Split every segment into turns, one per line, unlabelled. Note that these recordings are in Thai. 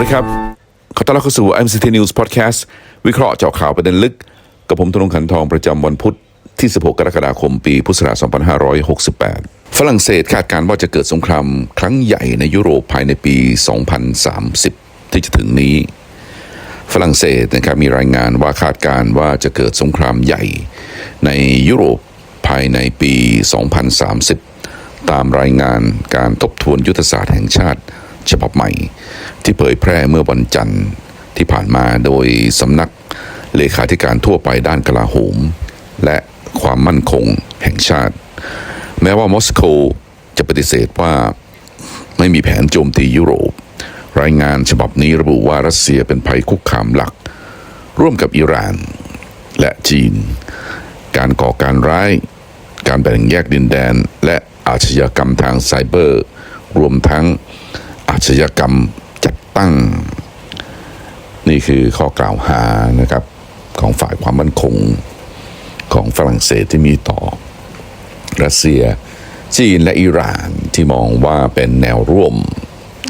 วัสดีครับ ขอต้อนรับเข้าสู่ MCT News Podcast วิเคราะห์เจาะข่าวประเด็นลึก กับผมธนงขันทองประจำวันพุธที่ 16 กรกฎาคม ปี พุทธศักราช 2568 ฝรั่งเศสคาดการณ์ว่าจะเกิดสงครามครั้งใหญ่ในยุโรปภายในปี 2030 ที่จะถึงนี้ ฝรั่งเศสนะครับมีรายงานว่าคาดการณ์ว่าจะเกิดสงครามใหญ่ในยุโรปภายในปี 2030 ตามรายงานการทบทวนยุทธศาสตร์แห่งชาติ ฉบับใหม่ ที่เผยแพร่เมื่อวันจันทร์ที่ผ่านมาโดยสำนักเลขาธิการทั่วไปด้านกลาโหม และความมั่นคงแห่งชาติ แม้ว่ามอสโกจะปฏิเสธว่าไม่มีแผนโจมตียุโรป รายงานฉบับนี้ระบุว่ารัสเซียเป็นภัยคุกคามหลัก ร่วมกับอิหร่านและจีน การก่อการร้าย การแบ่งแยกดินแดน และอาชญากรรมทางไซเบอร์ รวมทั้ง อาชญากรรมจัดตั้ง นี่คือข้อกล่าวหานะครับ ของฝ่ายความมั่นคงของฝรั่งเศสที่มีต่อ รัสเซีย จีนและอิหร่านที่มองว่าเป็นแนวร่วม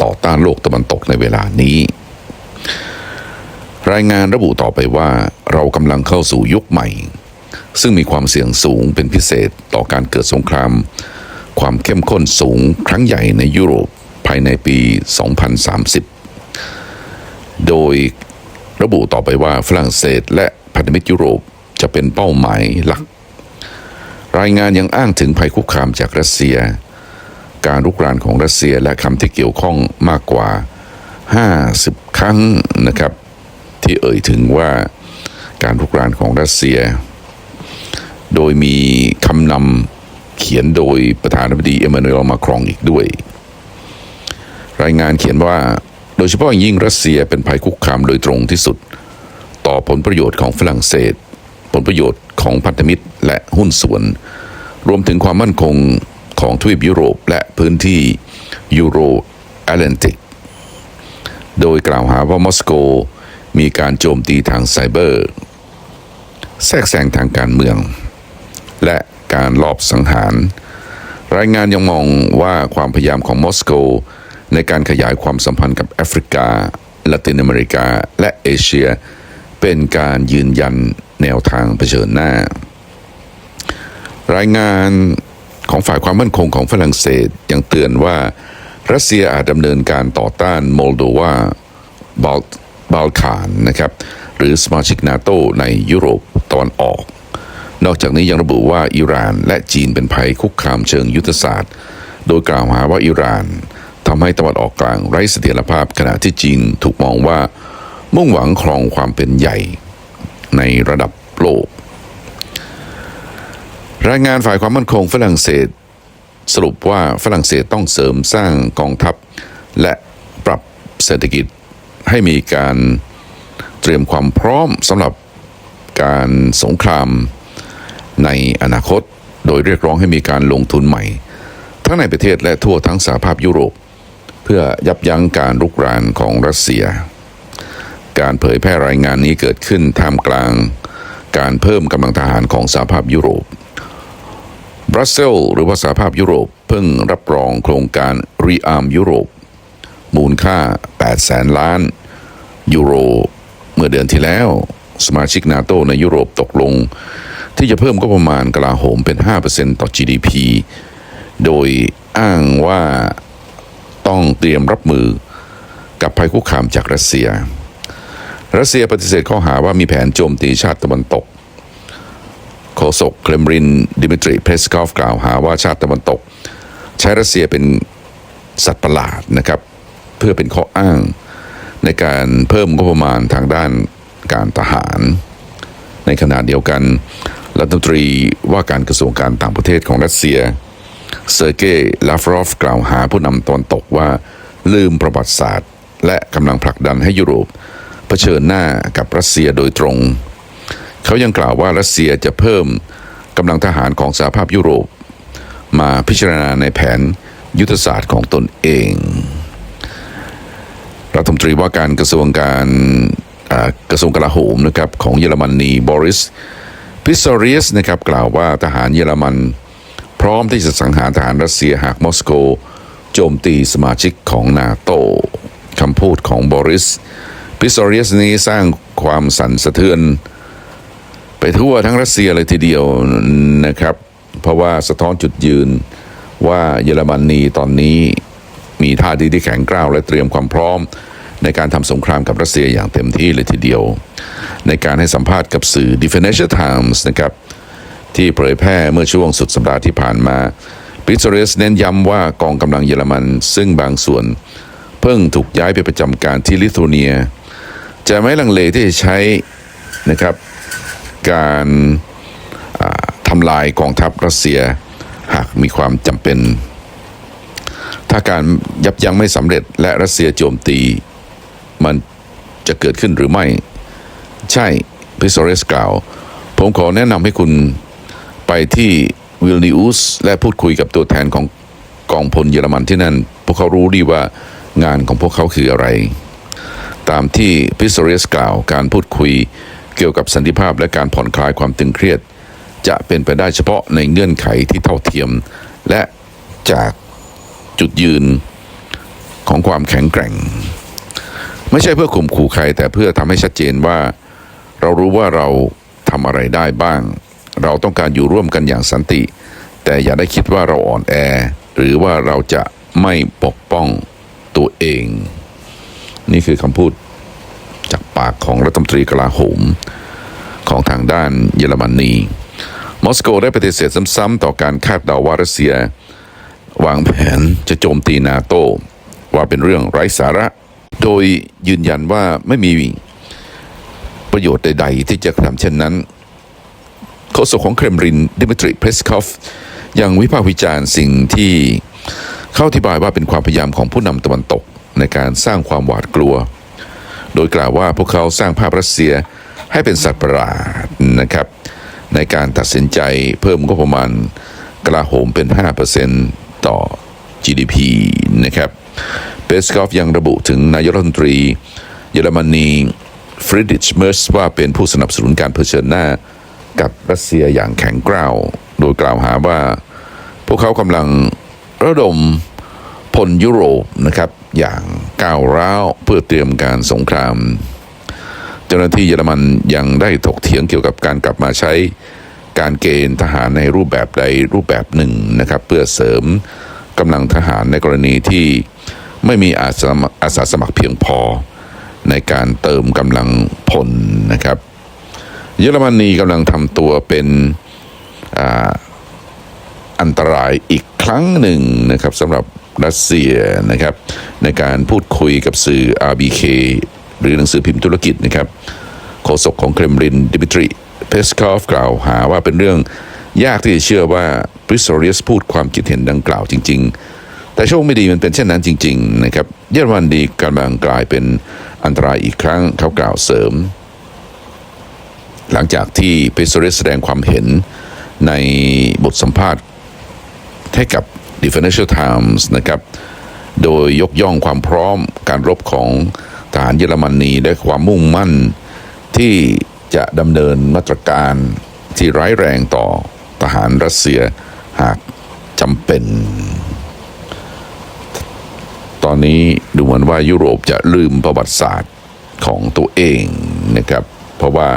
ต่อต้านโลกตะวันตกในเวลานี้ รายงานระบุต่อไปว่าเรากำลังเข้าสู่ยุคใหม่ ซึ่งมีความเสี่ยงสูงเป็นพิเศษต่อการเกิดสงคราม ความเข้มข้นสูงครั้งใหญ่ในยุโรปายในปี 2030 โดยระบุต่อไปว่าฝรั่งเศสและพันธมิตรยุโรปจะเป็นเป้าหมายหลัก รายงานยังอ้างถึงภัยคุกคามจากรัสเซีย การรุกรานของรัสเซียและคำที่เกี่ยวข้องมากกว่า 50 ครั้งนะครับ ที่เอ่ยถึงว่าการรุกรานของรัสเซีย โดยมีคำนำเขียนโดยประธานาธิบดีเอมมานูเอลมาครองอีกด้วย รายงานเขียนว่า โดยเฉพาะอย่างยิ่งรัสเซียเป็นภัยคุกคามโดยตรงที่สุด ต่อผลประโยชน์ของฝรั่งเศส ผลประโยชน์ของพันธมิตรและหุ้นส่วน รวมถึงความมั่นคงของทวีปยุโรปและพื้นที่ยูโรแอตแลนติก โดยกล่าวหาว่ามอสโกมีการโจมตีทางไซเบอร์ แทรกแซงทางการเมือง และการลอบสังหาร รายงานยังมองว่าความพยายามของมอสโก ในการขยายความสัมพันธ์กับแอฟริกาละตินอเมริกาและเอเชีย เป็นการยืนยันแนวทางเผชิญหน้า รายงานของฝ่ายความมั่นคงของฝรั่งเศสยังเตือนว่า รัสเซียอาจดำเนินการต่อต้านโมลโดวาบาลบาลคานนะครับหรือสมาชิกนาโตในยุโรปตะวันออก นอกจากนี้ยังระบุว่าอิหร่านและจีนเป็นภัยคุกคามเชิงยุทธศาสตร์ โดยกล่าวหาว่าอิหร่าน ทำให้ตะวันออกกลางไร้เสถียรภาพขณะที่จีนถูกมองว่า มุ่งหวังครองความเป็นใหญ่ในระดับโลก รายงานฝ่ายความมั่นคงฝรั่งเศส สรุปว่าฝรั่งเศสต้องเสริมสร้างกองทัพ และปรับเศรษฐกิจให้มีการเตรียมความพร้อมสำหรับการสงครามในอนาคต โดยเรียกร้องให้มีการลงทุนใหม่ ทั้งในประเทศและทั่วทั้งสหภาพยุโรป พื่อยับยั้งการรุกรานของรัสเซีย การเผยแพร่รายงานนี้เกิดขึ้นท่ามกลางการเพิ่มกำลังทหารของสหภาพยุโรปบรัสเซลส์หรือว่าสหภาพยุโรปเพิ่งรับรองโครงการรีอาร์มยุโรป มูลค่า 8 แสนล้าน ยูโร เมื่อเดือนที่แล้ว สมาชิกนาโตในยุโรปตกลง ที่จะเพิ่มก็ประมาณกลาโหมเป็น 5%ต่อ GDP โดยอ้างว่า ต้องเตรียมรับมือกับภัยคุกคามจากรัสเซีย รัสเซียปฏิเสธข้อหาว่ามีแผนโจมตีชาติตะวันตก โฆษกเครมริน ดิมิตรีเพสกอฟกล่าวหาว่าชาติตะวันตก ใช้รัสเซียเป็นสัตว์ประหลาดนะครับ เพื่อเป็นข้ออ้างในการเพิ่มงบประมาณทางด้านการทหาร ในขณะเดียวกันรัฐมนตรีว่าการกระทรวงการต่างประเทศของรัสเซีย เซอร์เกย์ลาฟรอฟกล่าวหาผู้นำตอนตกว่าลืมประวัติศาสตร์ และกำลังผลักดันให้ยุโรปเผชิญหน้ากับรัสเซียโดยตรง เขายังกล่าวว่ารัสเซียจะเพิ่มกำลังทหารของสหภาพยุโรป มาพิจารณาในแผนยุทธศาสตร์ของตนเองรัฐมนตรีว่าการกระทรวงการกระทรวงกลาโหมนะครับของเยอรมนีบอริสพิสซอริสนะครับกล่าวว่าทหารเยอรมัน พร้อมที่จะสังหารทหารรัสเซียหากมอสโก โจมตีสมาชิกของนาโตคำพูดของบริส พิสโตเรียสนี้สร้างความสั่นสะเทือน ไปทั่วทั้งรัสเซียเลยทีเดียวนะครับ เพราะว่าสะท้อนจุดยืนว่าเยอรมนีตอนนี้มีท่าทีที่แข็งกร้าวและเตรียมความพร้อม ในการทำสงครามกับรัสเซียอย่างเต็มที่เลยทีเดียว ในการให้สัมภาษณ์กับสื่อ d e f i n i t i o n Times นะครับ ที่เผยแพร่เมื่อช่วงสุดสัปดาห์ที่ผ่านมาปิสเรสเน้นย้ำว่ากองกำลังเยอรมัน ซึ่งบางส่วน เพิ่งถูกย้ายไปประจำการที่ลิทัวเนีย จะไม่ลังเลที่จะใช้นะครับการทำลายกองทัพรัสเซียหากมีความจำเป็น ถ้าการยับยั้งไม่สำเร็จและรัสเซียโจมตี มันจะเกิดขึ้นหรือไม่ ใช่พิสโรสกล่าว ผมขอแนะนำให้คุณ ไปที่วิลนิอุสและพูดคุยกับตัวแทนของกองพลเยอรมันที่นั่น พวกเขารู้ดีว่างานของพวกเขาคืออะไร ตามที่พิสโรสกล่าวการพูดคุยเกี่ยวกับสันติภาพและการผ่อนคลายความตึงเครียด จะเป็นไปได้เฉพาะในเงื่อนไขที่เท่าเทียม และจากจุดยืนของความแข็งแกร่ง ไม่ใช่เพื่อข่มขู่ใครแต่เพื่อทำให้ชัดเจนว่า เรารู้ว่าเราทำอะไรได้บ้าง เราต้องการอยู่ร่วมกันอย่างสันติ แต่อย่าได้คิดว่าเราอ่อนแอ หรือว่าเราจะไม่ปกป้องตัวเอง นี่คือคำพูดจากปากของรัฐมนตรีกลาโหม ของทางด้านเยอรมนีมอสโกได้ปฏิเสธซ้ำๆต่อการคาดเดาว่ารัสเซีย วางแผนจะโจมตีนาโตว่าเป็นเรื่องไร้สาระ โดยยืนยันว่าไม่มีประโยชน์ใด ๆ ที่จะทำเช่นนั้น โฆษกของเครมรินดิมิทรีเพสคอฟยังวิพากษ์วิจารณ์สิ่งที่เข้าอธิบายว่าเป็นความพยายามของผู้นำตะวันตกในการสร้างความหวาดกลัว โดยกล่าวว่าพวกเขาสร้างภาพรัสเซียให้เป็นสัตว์ประหลาดนะครับ ในการตัดสินใจเพิ่มงบประมาณกลาโหมเป็น 5%ต่อ GDP นะครับเปสกอฟยังระบุถึงนายรัฐมนตรี เยอรมนีฟริดริชเมอร์สว่าเป็นผู้สนับสนุนการเผชิญหน้า กับรัสเซียอย่างแข็งกร้าว โดยกล่าวหาว่า พวกเขากำลังระดมพลยุโรปนะครับอย่างก้าวร้าวเพื่อเตรียมการสงคราม เจ้าหน้าที่เยอรมันยังได้ถกเถียงเกี่ยวกับการกลับมาใช้การเกณฑ์ทหารในรูปแบบใดรูปแบบหนึ่งนะครับเพื่อเสริมกำลังทหารในกรณีที่ไม่มีอาสาอาสาสมัครเพียงพอในการเติมกำลังพลนะครับ เยอรมนีกำลังทำตัวเป็นอ,อันตรายอีกครั้งหนึ่งนะครับสำหรับรัสเซียนะครับ ในการพูดคุยกับสื่อ RBK หรือหนังสือพิมพ์ธุรกิจนะครับโฆษกของเครมลินดิมิทรีเพสคอฟกล่าวหาว่าเป็นเรื่องยากที่จะเชื่อว่าปริสโรเรียสพูดความคิดเห็นดังกล่าวจริง ๆ แต่โชคไม่ดีมันเป็นเช่นนั้นจริง ๆ นะครับ เยอรมันดีกำลังกลายเป็นอันตรายอีกครั้งเขากล่าวเสริม หลังจากที่ปริสโรเรสแสดงความเห็นในบทสัมภาษณ์ให้กับ The Financial Times นะครับ โดยยกย่องความพร้อมการรบของทหารเยอรมนีและความมุ่งมั่น ที่จะดำเนินมาตรการที่ร้ายแรงต่อทหารรัสเซียหากจำเป็น ตอนนี้ดูเหมือนว่ายุโรปจะลืมประวัติศาสตร์ของตัวเองนะครับ เพราะว่า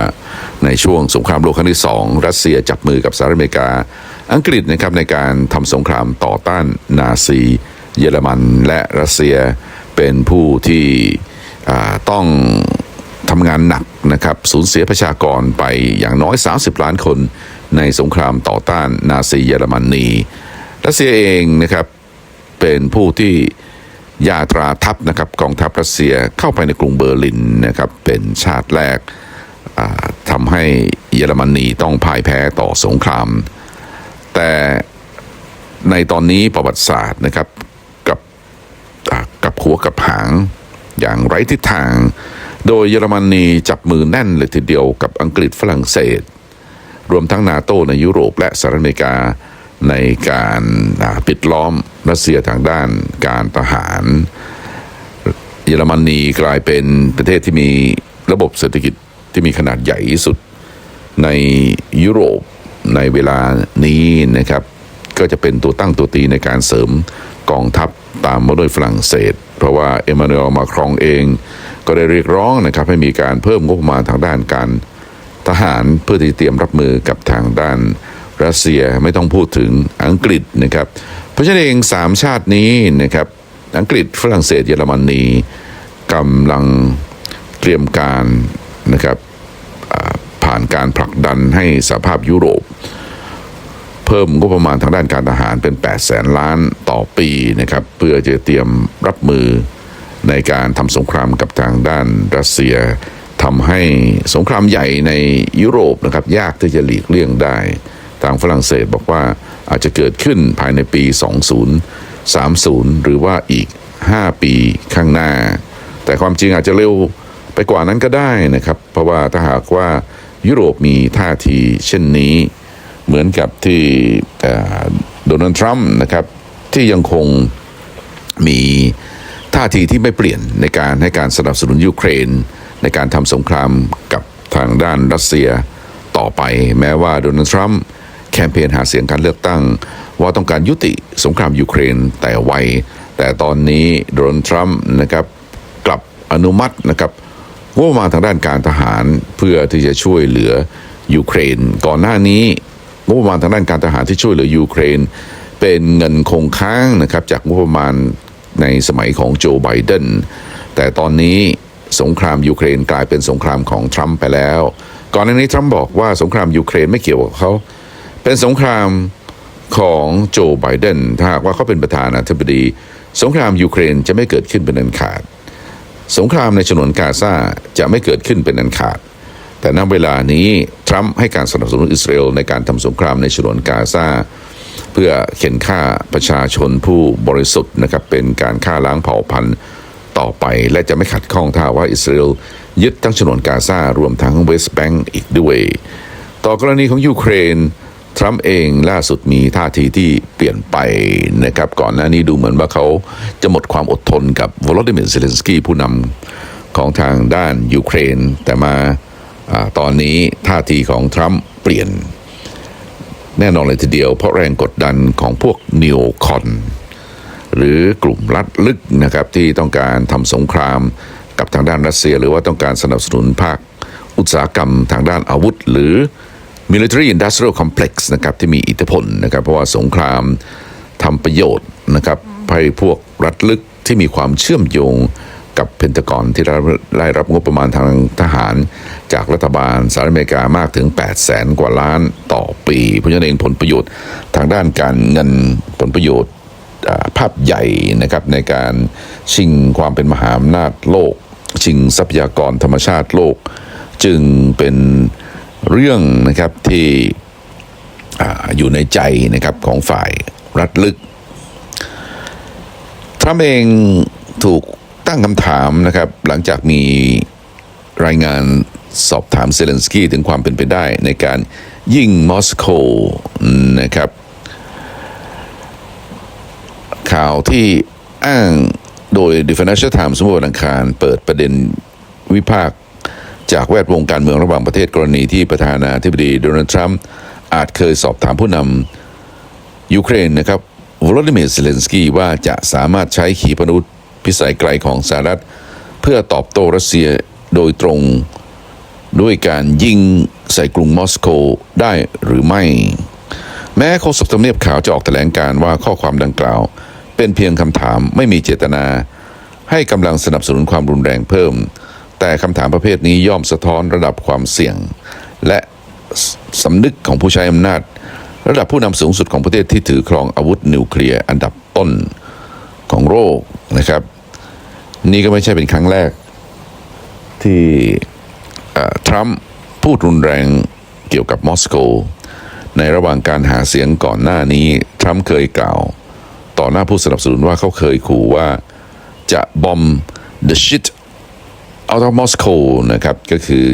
ในช่วงสงครามโลกครั้งที่สองรัสเซียจับมือกับสหรัฐอเมริกา อังกฤษนะครับในการทำสงครามต่อต้านนาซี เยอรมันและรัสเซียเป็นผู้ที่ต้องทำงานหนักนะครับสูญเสียประชากรไปอย่างน้อย 30 ล้านคนในสงครามต่อต้านนาซีเยอรมนีรัสเซียเองนะครับเป็นผู้ที่ยาตราทัพนะครับกองทัพรัสเซียเข้าไปในกรุงเบอร์ลินนะครับเป็นชาติแรก ทำให้เยอรมนีต้องพ่ายแพ้ต่อสงคราม แต่ในตอนนี้ประวัติศาสตร์นะครับกับกับหัวกับหางอย่างไร้ทิศทาง โดยเยอรมนีจับมือแน่นเลยทีเดียวกับอังกฤษฝรั่งเศส รวมทั้งนาโตในยุโรปและสหรัฐอเมริกาในการปิดล้อมรัสเซียทางด้านการทหาร เยอรมนีกลายเป็นประเทศที่มีระบบเศรษฐกิจ ที่มีขนาดใหญ่ที่สุดในยุโรปในเวลานี้นะครับ ก็จะเป็นตัวตั้งตัวตีในการเสริมกองทัพตามมาด้วยฝรั่งเศส เพราะว่าเอมานูเอลมาครองเอง ก็ได้เรียกร้องนะครับให้มีการเพิ่มงบประมาณทางด้านการทหารเพื่อที่เตรียมรับมือกับทางด้านรัสเซียไม่ต้องพูดถึงอังกฤษนะครับ เพราะฉะนั้นเองสามชาตินี้นะครับอังกฤษฝรั่งเศสเยอรมนีกำลังเตรียมการ นะครับผ่านการผลักดันให้สหภาพยุโรป เพิ่มงบประมาณทางด้านการทหารเป็น8แสนล้านต่อปีนะครับเพื่อจะเตรียมรับมือในการทำสงครามกับทางด้านรัสเซียทำให้สงครามใหญ่ในยุโรปนะครับยากที่จะหลีกเลี่ยงได้ทางฝรั่งเศสบอกว่าอาจจะเกิดขึ้นภายในปี 2030 หรือว่าอีก 5 ปีข้างหน้า แต่ความจริงอาจจะเร็ว ไปกว่านั้นก็ได้นะครับ เพราะว่าถ้าหากว่ายุโรปมีท่าทีเช่นนี้เหมือนกับที่โดนัลด์ทรัมป์นะครับที่ยังคงมีท่าทีที่ไม่เปลี่ยนในการให้การสนับสนุนยูเครน ในการทำสงครามกับทางด้านรัสเซียต่อไป แม้ว่าโดนัลด์ทรัมป์แคมเปญหาเสียงการเลือกตั้ง ว่าต้องการยุติสงครามยูเครนแต่ไวแต่ตอนนี้โดนัลด์ทรัมป์นะครับกลับอนุมัตินะครับ งบประมาณทางด้านการทหารเพื่อที่จะช่วยเหลือยูเครน ก่อนหน้านี้งบประมาณทางด้านการทหารที่ช่วยเหลือยูเครน เป็นเงินคงค้างนะครับจากงบประมาณในสมัยของโจไบเดนแต่ตอนนี้สงครามยูเครนกลายเป็นสงครามของทรัมป์ไปแล้ว ก่อนหน้านี้ทรัมป์บอกว่าสงครามยูเครนไม่เกี่ยวกับเขา เป็นสงครามของโจไบเดนถ้าหากว่าเขาเป็นประธานาธิบดี สงครามยูเครนจะไม่เกิดขึ้นเป็นอันขาด สงครามในฉนวนกาซาจะไม่เกิดขึ้นเป็นอันขาด แต่ณเวลานี้ทรัมป์ให้การสนับสนุนอิสราเอลในการทำสงครามในฉนวนกาซาเพื่อเข็นฆ่าประชาชนผู้บริสุทธิ์นะครับเป็นการฆ่าล้างเผ่าพันธุ์ต่อไป และจะไม่ขัดข้องถ้าว่าอิสราเอลยึดทั้งฉนวนกาซารวมทั้งเวสต์แบงก์อีกด้วย ต่อกรณีของยูเครน ทรัมป์เองล่าสุดมีท่าทีที่เปลี่ยนไปนะครับก่อนหน้านี้ดูเหมือนว่าเขาจะหมดความอดทนกับวลาดิเมียร์เซเลนสกี้ผู้นำของทางด้านยูเครน แต่มาอตอนนี้ท่าทีของทรัมป์เปลี่ยนแน่นอนเลยทีเดียว เพราะแรงกดดันของพวกนิโอคอนหรือกลุ่มลัดลึกนะครับที่ต้องการทำสงครามกับทางด้านรัสเซีย หรือว่าต้องการสนับสนุนภาคอุตสาหกรรมทางด้านอาวุธ หรือ military industrial complex นะครับที่มีอิทธิพลนะครับเพราะว่าสงครามทำประโยชน์นะครับให้พวกรัฐลึกที่มีความเชื่อมโยงกับเพนทากอนที่ได้ได้รับงบประมาณทางทหาร จากรัฐบาลสหรัฐอเมริกามากถึง 8 0 0แสนกว่าล้านต่อปี เพราะฉะนั้นเองผลประโยชน์ทางด้านการเงินผลประโยชน์ภาพใหญ่นะครับในการชิงความเป็นมหาอำนาจโลก ชิงทรัพยากรธรรมชาติโลก จึงเป็น เรื่องนะครับที่อาอยู่ในใจนะครับของฝ่ายรัฐลึกทรัมป์เองถูกตั้งคำถามนะครับ หลังจากมีรายงานสอบถามเซเลนสกี้ถึงความเป็นไปได้ในการยิงมอสโกนะครับ ข่าวที่อ้างโดย The Financial Times เมื่อวันอังคาร เปิดประเด็นวิพากษ์ จากแวดวงการเมืองระหว่างประเทศกรณีที่ประธานาธิบดีโดนัลด์ทรัมป์อาจเคยสอบถามผู้นำยูเครนนะครับวลาดิเมียร์เซเลนสกี้ว่าจะสามารถใช้ขีปนาวุธพิสัยไกลของสหรัฐ เพื่อตอบโต้รัสเซียโดยตรงด้วยการยิงใส่กรุงมอสโกได้หรือไม่ แม้โฆษกทำเนียบขาวจะออกแถลงการว่าข้อความดังกล่าว เป็นเพียงคำถามไม่มีเจตนา ให้กำลังสนับสนุนความรุนแรงเพิ่ม แต่คำถามประเภทนี้ย่อมสะท้อนระดับความเสี่ยง และสำนึกของผู้ใช้อำนาจ ระดับผู้นำสูงสุดของประเทศที่ถือครองอาวุธนิวเคลียร์อันดับต้นของโลกนะครับ นี่ก็ไม่ใช่เป็นครั้งแรก ที่ทรัมป์พูดรุนแรงเกี่ยวกับมอสโก ในระหว่างการหาเสียงก่อนหน้านี้ทรัมป์เคยกล่าว ต่อหน้าผู้สนับสนุนว่าเขาเคยขู่ว่าจะบอม the shit out of Moscow นะครับก็คือ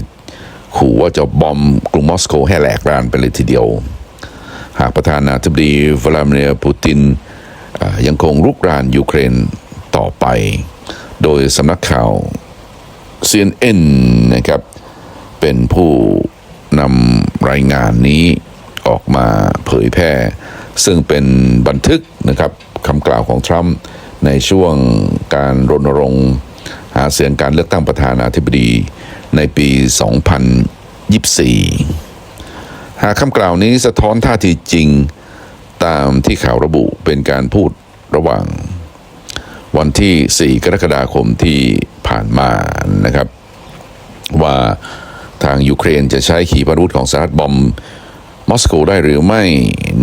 ขู่ว่าจะบอมกรุงมอสโกให้แหลกรานไปเลยทีเดียว หากประธานาธิบดีวลาดิเมียร์ปูตินยังคงรุกรานยูเครนต่อไป โดยสำนักข่าว CNN นะครับเป็นผู้นำรายงานนี้ออกมาเผยแพร่ ซึ่งเป็นบันทึกนะครับคำกล่าวของทรัมป์ในช่วงการรณรงค์ หาเสียงการเลือกตั้งประธานาธิบดีในปี 2024 หากคำกล่าวนี้สะท้อนท่าทีจริงตามที่ข่าวระบุเป็นการพูดระหว่าง วันที่ 4 กรกฎาคมที่ผ่านมานะครับ ว่าทางยูเครนจะใช้ขีปนาวุธของสหรัฐบอมมอสโกได้หรือไม่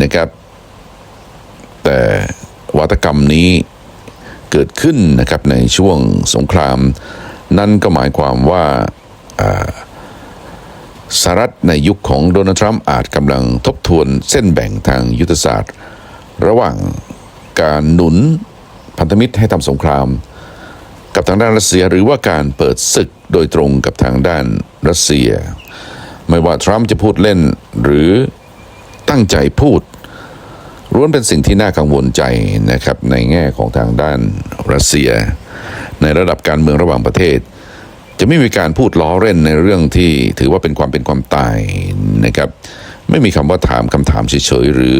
นะครับ แต่วัตกรรมนี้ เกิดขึ้นนะครับในช่วงสงคราม นั่นก็หมายความว่าสหรัฐในยุคของโดนัลด์ทรัมป์อาจกำลังทบทวนเส้นแบ่งทางยุทธศาสตร์ ระหว่างการหนุนพันธมิตรให้ทำสงคราม กับทางด้านรัสเซียหรือว่าการเปิดศึกโดยตรงกับทางด้านรัสเซีย ไม่ว่าทรัมป์จะพูดเล่นหรือตั้งใจพูด ล้วนเป็นสิ่งที่น่ากังวลใจนะครับในแง่ของทางด้านรัสเซีย ในระดับการเมืองระหว่างประเทศ จะไม่มีการพูดล้อเล่นในเรื่องที่ถือว่าเป็นความเป็นความตายนะครับไม่มีคำว่าถามคำถามเฉยๆหรือ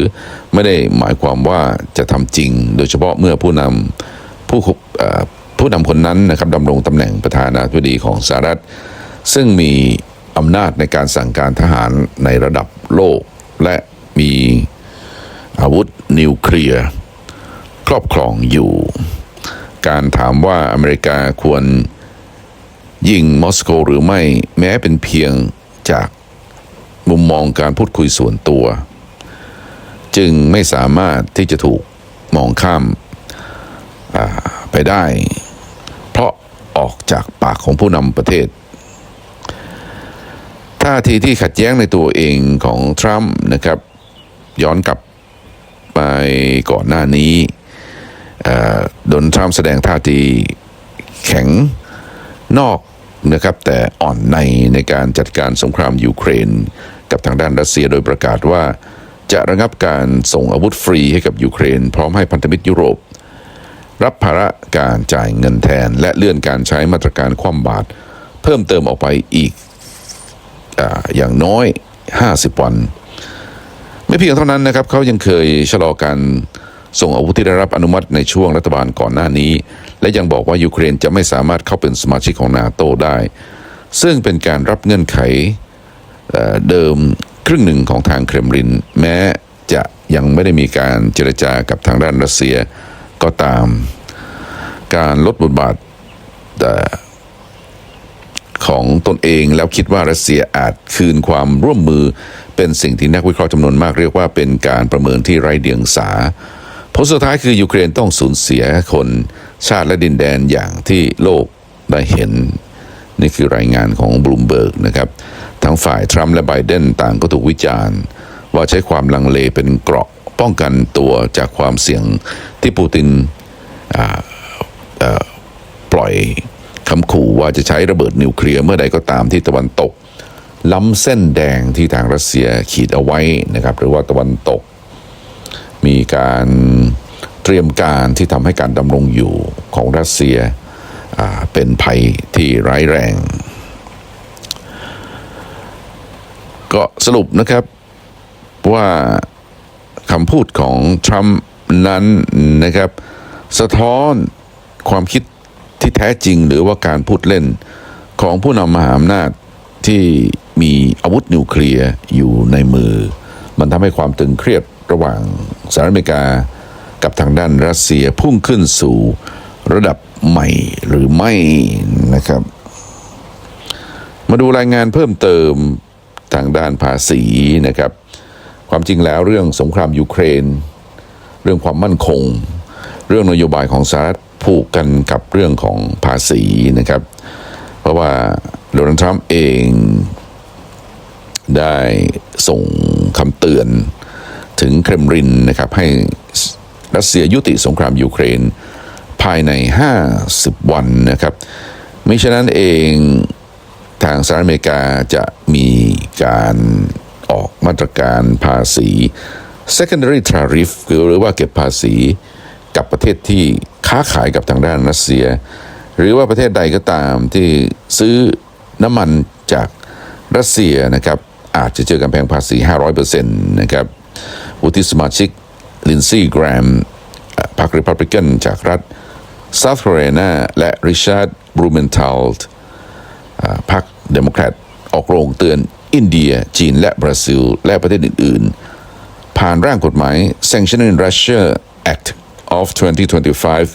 ไม่ได้หมายความว่าจะทำจริง โดยเฉพาะเมื่อผู้นำผู้ผู้นำคนนั้นนะครับดำรงตำแหน่งประธานาธิบดีของสหรัฐ ซึ่งมีอำนาจในการสั่งการทหารในระดับโลก และมี อาวุธนิวเคลียร์ครอบครองอยู่ การถามว่าอเมริกาควรยิงมอสโกหรือไม่แม้เป็นเพียงจากมุมมองการพูดคุยส่วนตัว จึงไม่สามารถที่จะถูกมองข้ามไปได้ เพราะออกจากปากของผู้นำประเทศท่าทีที่ขัดแย้งในตัวเองของทรัมป์นะครับ ย้อนกลับ ไปก่อนหน้านี้โดนทรัมป์แสดงท่าทีแข็งนอกนะครับแต่อ่อนในในการจัดการสงครามยูเครน กับทางด้านรัสเซียโดยประกาศว่า จะระงับการส่งอาวุธฟรีให้กับยูเครน พร้อมให้พันธมิตรยุโรป รับภาระการจ่ายเงินแทน และเลื่อนการใช้มาตรการคว่ำบาตรเพิ่มเติมออกไปอีกออย่างน้อย 50 วัน ไม่เพียงเท่านั้นนะครับเขายังเคยชะลอการส่งอาวุธที่ได้รับอนุมัติในช่วงรัฐบาลก่อนหน้านี้ และยังบอกว่ายูเครนจะไม่สามารถเข้าเป็นสมาชิกของนาโตได้ ซึ่งเป็นการรับเงื่อนไขเดิมครึ่งหนึ่งของทางเครมลิน แม้จะยังไม่ได้มีการเจรจากับทางด้านรัสเซียก็ตาม การลดบทบาทของตนเองแล้วคิดว่ารัสเซียอาจคืนความร่วมมือ เป็นสิ่งที่นักวิเคราะห์จำนวนมากเรียกว่าเป็นการประเมินที่ไร้เดียงสาผลสุดท้ายคือยูเครนต้องสูญเสียคนชาติและดินแดนอย่างที่โลกได้เห็น นี่คือรายงานของบลูมเบิร์กนะครับทั้งฝ่ายทรัมป์และไบเดนต่างก็ถูกวิจารณ์ ว่าใช้ความลังเลเป็นเกราะป้องกันตัวจากความเสี่ยงที่ปูตินปล่อยคำขู่ว่าจะใช้ระเบิดนิวเคลียร์เมื่อใดก็ตามที่ตะวันตก ล้ำเส้นแดงที่ทางรัสเซียขีดเอาไว้นะครับ หรือว่าตะวันตก มีการเตรียมการที่ทำให้การดำรงอยู่ของรัสเซียเป็นภัยที่ร้ายแรง ก็สรุปนะครับว่าคำพูดของทรัมป์นั้นนะครับ สะท้อนความคิดที่แท้จริงหรือว่าการพูดเล่นของผู้นำมหาอำนาจที่ มีอาวุธนิวเคลียร์อยู่ในมือ มันทำให้ความตึงเครียดระหว่างสหรัฐอเมริกา กับทางด้านรัสเซียพุ่งขึ้นสู่ระดับใหม่หรือไม่นะครับ มาดูรายงานเพิ่มเติมทางด้านภาษีนะครับ ความจริงแล้วเรื่องสงครามยูเครน เรื่องความมั่นคง เรื่องนโยบายของสหรัฐผูกกันกับเรื่องของภาษีนะครับ เพราะว่าโดนัลด์ทรัมป์เอง ได้ส่งคำเตือนถึงเครมรินนะครับให้รัสเซียยุติสงครามยูเครน ภายใน 50 วันนะครับมิฉะนั้นเองทางสหรัฐอเมริกาจะมีการออกมาตรการภาษี secondary tariff คือหรือว่าเก็บภาษีกับประเทศที่ค้าขายกับทางด้านรัสเซีย หรือว่าประเทศใดก็ตามที่ซื้อน้ำมันจากรัสเซียนะครับ อาจจะเจอกำแพงภาษี 500%นะครับวุฒิสมาชิกลินซี่แกรมพรรคริพับลิกันจากรัฐซา t ์ c a r o l i n a และริชาร์ดบรูเมนทัลพรรคเดโมแครตออกโรงเตือนอินเดีย จีนและบราซิล และประเทศอื่น ๆ ผ่านร่างกฎหมาย Sanctioning Russia Act of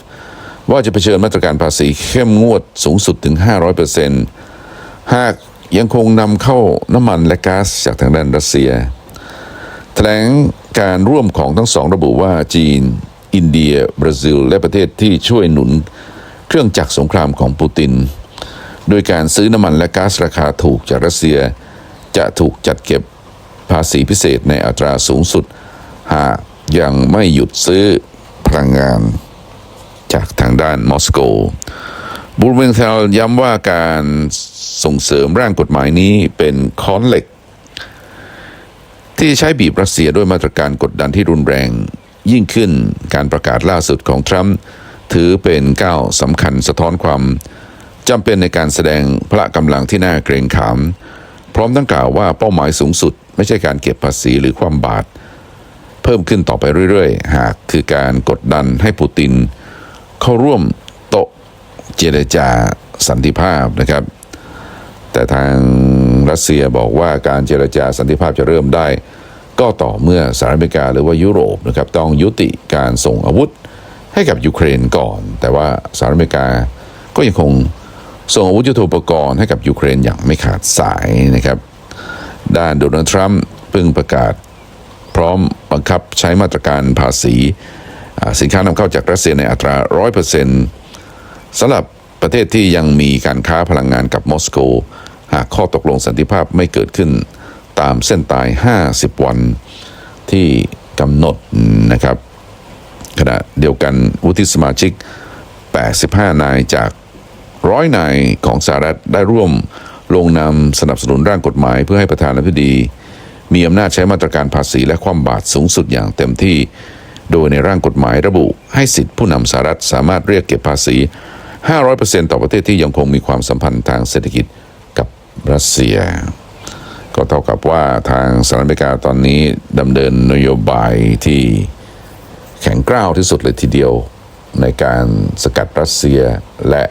2025 ว่าจะเผชิญมาตรการภาษีเข้มงวดสูงสุดถึง 500%หาก ยังคงนำเข้าน้ำมันและก๊าซจากทางด้านรัสเซีย แถลงการร่วมของทั้งสองระบุว่าจีน อินเดีย บราซิล และประเทศที่ช่วยหนุน เครื่องจักรสงครามของปูติน โดยการซื้อน้ำมันและก๊าซราคาถูกจากรัสเซีย จะถูกจัดเก็บภาษีพิเศษในอัตราสูงสุด หากยังไม่หยุดซื้อพลังงานจากทางด้านมอสโก บูรเมงเทลย้ำว่าการส่งเสริมร่างกฎหมายนี้เป็นค้อนเหล็ก ที่ใช้บีบรัสเซียด้วยมาตรการกดดันที่รุนแรง ยิ่งขึ้นการประกาศล่าสุดของทรัมป์ถือเป็นก้าวสำคัญสะท้อนความจำเป็นในการแสดงพละกำลังที่น่าเกรงขาม พร้อมทั้งกล่าวว่าเป้าหมายสูงสุด ไม่ใช่การเก็บภาษีหรือความบาตรเพิ่มขึ้นต่อไปเรื่อย ๆ หากคือการกดดันให้ปูติน เข้าร่วมโต๊ะ เจรจาสันติภาพนะครับ แต่ทางรัสเซียบอกว่าการเจรจาสันติภาพจะเริ่มได้ ก็ต่อเมื่อสหรัฐอเมริกาหรือว่ายุโรปนะครับต้องยุติการส่งอาวุธให้กับยูเครนก่อน แต่ว่าสหรัฐอเมริกาก็ยังคงส่งอาวุธยุทโธปกรณ์ให้กับยูเครนอย่างไม่ขาดสายนะครับ ด้านโดนัลด์ทรัมป์เพิ่งประกาศพร้อมบังคับใช้มาตรการภาษี สินค้านำเข้าจากรัสเซียในอัตรา 100%สำหรับ ประเทศที่ยังมีการค้าพลังงานกับมอสโก หากข้อตกลงสันติภาพไม่เกิดขึ้นตามเส้นตาย 50 วันที่กำหนดนะครับ ขณะเดียวกันวุฒิสมาชิก 85 นายจากร้อยนายของสหรัฐได้ร่วมลงนามสนับสนุนร่างกฎหมาย เพื่อให้ประธานาธิบดี มีอำนาจใช้มาตรการภาษีและความบาตรสูงสุดอย่างเต็มที่ โดยในร่างกฎหมายระบุ ให้สิทธิผู้นำสหรัฐสามารถเรียกเก็บภาษี 500%ต่อประเทศที่ยังคงมีความสัมพันธ์ทางเศรษฐกิจกับรัสเซีย ก็เท่ากับว่าทางสหรัฐอเมริกาตอนนี้ดำเนินนโยบายที่แข็งกร้าวที่สุดเลยทีเดียวในการสกัดรัสเซียและ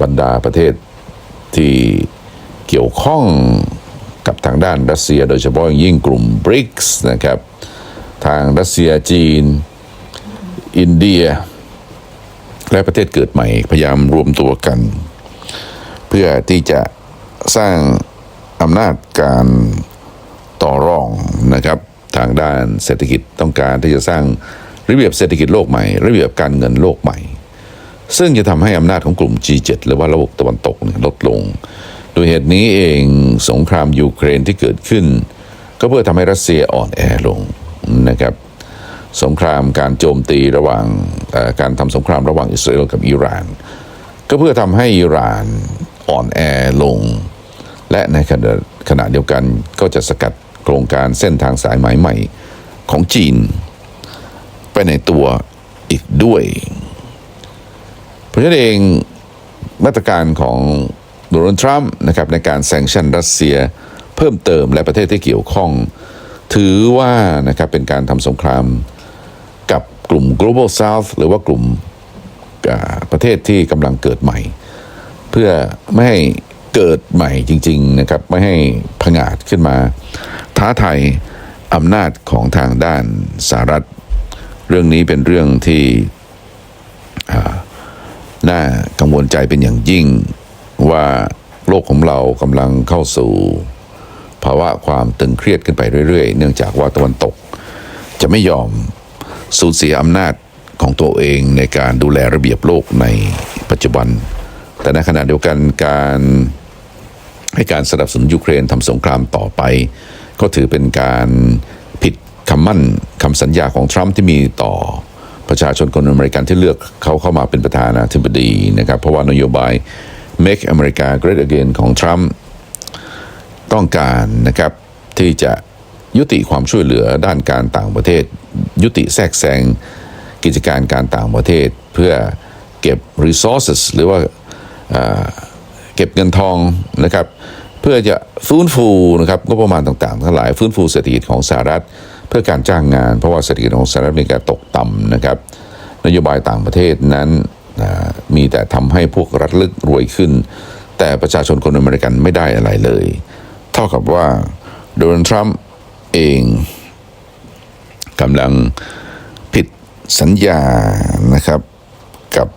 บรรดาประเทศที่เกี่ยวข้องกับทางด้านรัสเซีย โดยเฉพาะอย่างยิ่งกลุ่ม BRICS นะครับ ทางรัสเซียจีน อินเดีย และประเทศเกิดใหม่พยายามรวมตัวกัน เพื่อที่จะสร้างอำนาจการต่อรองนะครับ ทางด้านเศรษฐกิจต้องการที่จะสร้างระเบียบเศรษฐกิจโลกใหม่ ระเบียบการเงินโลกใหม่ ซึ่งจะทำให้อำนาจของกลุ่ม G7 หรือว่าระบบตะวันตกลดลง โดยเหตุนี้เองสงครามยูเครนที่เกิดขึ้น ก็เพื่อทำให้รัสเซียอ่อนแอลงนะครับ สงครามการโจมตีระหว่างการทำสงครามระหว่างอิสราเอลกับอิหร่าน ก็เพื่อทำให้อิหร่านอ่อนแอลง และในขณะขณะเดียวกันก็จะสกัดโครงการเส้นทางสายไหมใหม่ของจีน ไปในตัวอีกด้วยเพราะฉะนั้นเองมาตรการของโดนัลด์ทรัมป์นะครับในการแซงชั่นรัสเซียเพิ่มเติมและประเทศที่เกี่ยวข้อง ถือว่านะครับเป็นการทำสงคราม กลุ่ม global south หรือว่ากลุ่มประเทศที่กำลังเกิดใหม่ เพื่อไม่ให้เกิดใหม่จริง ๆนะครับ ไม่ให้ผงาดขึ้นมา ท้าทายอำนาจของทางด้านสหรัฐ เรื่องนี้เป็นเรื่องที่น่ากังวลใจเป็นอย่างยิ่งว่าโลกของเรากำลังเข้าสู่ภาวะความตึงเครียดขึ้นไปเรื่อย ๆ เนื่องจากว่าตะวันตกจะไม่ยอม สูญเสียอำนาจของตัวเองในการดูแลระเบียบโลกในปัจจุบัน แต่ในขณะเดียวกันการให้การสนับสนุนยูเครนทำสงครามต่อไป ก็ถือเป็นการผิดคำมั่นคำสัญญาของทรัมป์ที่มีต่อประชาชนคนอเมริกันที่เลือกเขาเข้ามาเป็นประธานาธิบดีนะครับ เพราะว่านโยบาย Make America Great Again ของทรัมป์ต้องการนะครับที่จะยุติความช่วยเหลือด้านการต่างประเทศ ยุติแทรกแซงกิจการการต่างประเทศเพื่อเก็บ resources หรือว่าเก็บเงินทองนะครับเพื่อจะฟื้นฟูนะครับงบประมาณต่างๆ ทั้งหลายฟื้นฟูเศรษฐกิจของสหรัฐ เพื่อการจ้างงาน เพราะว่าเศรษฐกิจของสหรัฐอเมริกาตกต่ำนะครับ นโยบายต่างประเทศนั้นมีแต่ทำให้พวกรัฐลึกรวยขึ้น แต่ประชาชนคนอเมริกันไม่ได้อะไรเลย เท่ากับว่าโดนัลด์ทรัมป์เอง กำลังผิดสัญญานะครับกับ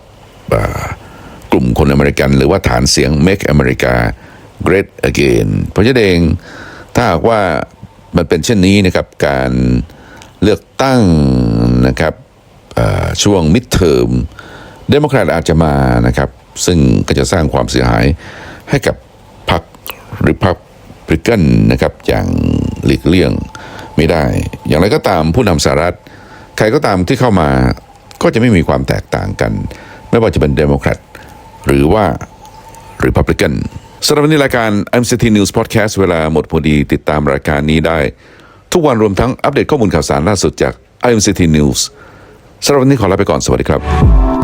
กลุ่มคนอเมริกัน หรือว่าฐานเสียง Make America Great Again เพราะฉะนั้นเองถ้าหากว่ามันเป็นเช่นนี้นะครับการเลือกตั้งนะครับช่วงมิดเทอมเดโมแครตอาจจะมานะครับ ซึ่งก็จะสร้างความเสียหายให้กับพรรคริพับริกันนะครับอย่างหลีกเลี่ยง ไม่ได้ อย่างไรก็ตามผู้นำสหรัฐ ใครก็ตามที่เข้ามาก็จะไม่มีความแตกต่างกัน ไม่ว่าจะเป็นเดโมแครตหรือว่า Republican สำหรับวันนี้รายการ MCT News Podcast เวลาหมดพอดีติดตามรายการนี้ได้ ทุกวันรวมทั้งอัปเดตข้อมูลข่าวสารล่าสุดจาก MCT News สำหรับวันนี้ขอลาไปก่อนสวัสดีครับ